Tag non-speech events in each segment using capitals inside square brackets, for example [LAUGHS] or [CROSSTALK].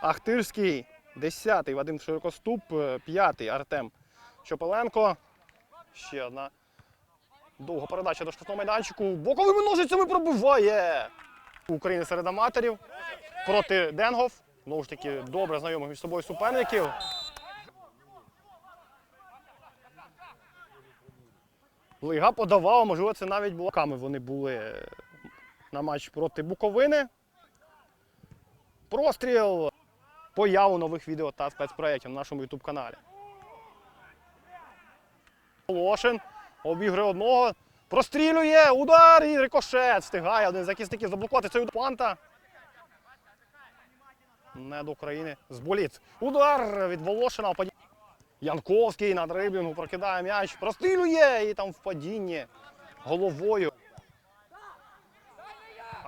Ахтирський, 10-й Вадим Широкоступ, 5-й Артем Чопеленко. Ще одна довга передача до штрафного майданчику. Боковими ножицями пробиває. України серед аматорів проти Денгов. Знову ж таки, добре знайомих між собою суперників. Лига подавала, можливо, це навіть блоками вони були на матч проти Буковини. Простріл. Появу нових відео та спецпроєктів на нашому YouTube каналі. Волошин обігрує одного. Прострілює! Удар і рикошет. Встигає один з захисників заблокувати цей удар. Панта. Не до України. Зболіт. Удар від Волошина. Янковський на дриблінгу прокидає м'яч. Прострілює і там в падінні головою.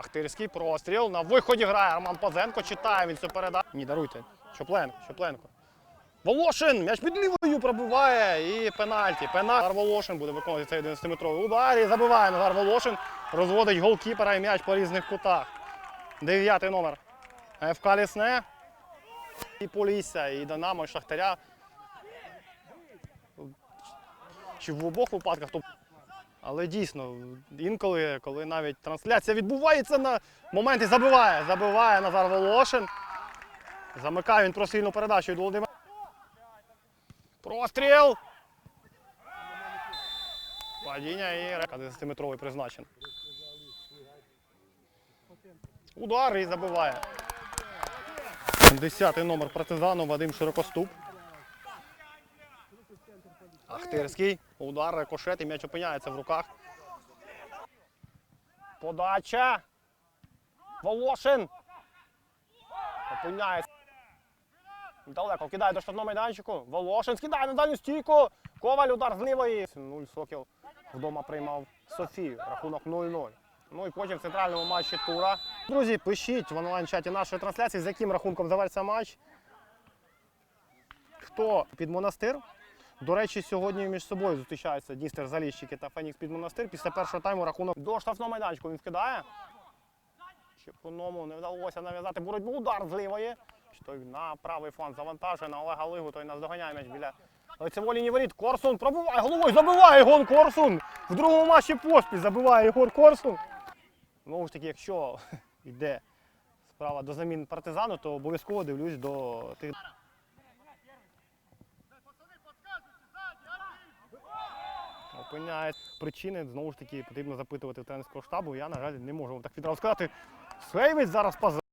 Ахтирський простріл. На виході грає Роман Пазенко. Читає він цю передачу. Ні, даруйте. Чопленко, Чопленко. Волошин! М'яч під лівою пробиває і пенальті. Пенальті. Волошин буде виконувати цей 11-метровий удар і забиває Назар Волошин. Розводить голкіпера і м'яч по різних кутах. Дев'ятий номер. ФК Лісне. І Полісся, і Динамо, і Шахтаря. Чи в обох випадках, то але дійсно, інколи, коли навіть трансляція відбувається на моменті, забиває. Забиває Назар Волошин. Замикає він прострільну передачу від Володимира. Простріл! Падіння і 11-метровий призначен. Удар і забиває. Десятий номер партизану Вадим Широкоступ. Ахтирський. Удар, рикошет і м'яч опиняється в руках. Подача. Волошин. Опиняється. Далеко кидає до штрафного майданчику. Волошин скидає на дальню стійку. Коваль удар з лівої. 0 Сокіл вдома приймав Софію. Рахунок 0-0. Ну і потім в центральному матчі тура. Друзі, пишіть в онлайн-чаті нашої трансляції, з яким рахунком завершиться матч. Хто під монастир? До речі, сьогодні між собою зустрічаються Дністер Заліщики та Фенікс під монастир. Після першого тайму рахунок до штрафного майданчику він вкидає. Чепуному не вдалося нав'язати боротьбу. Удар з лівої. Той на правий фланг завантажує на Олега Лигу, той наздоганяє м'яч біля лицевої лінії воріт. Корсун пробиває головою, забиває Ігор Корсун. В другому матчі поспіль забиває Ігор Корсун. Знову ж таки, якщо [LAUGHS] йде справа до замін партизану, то обов'язково дивлюсь до тих. Опиняє причини, знову ж таки, потрібно запитувати тренерського штабу. Я, на жаль, не можу вам так відразу сказати. Сейвець зараз поза.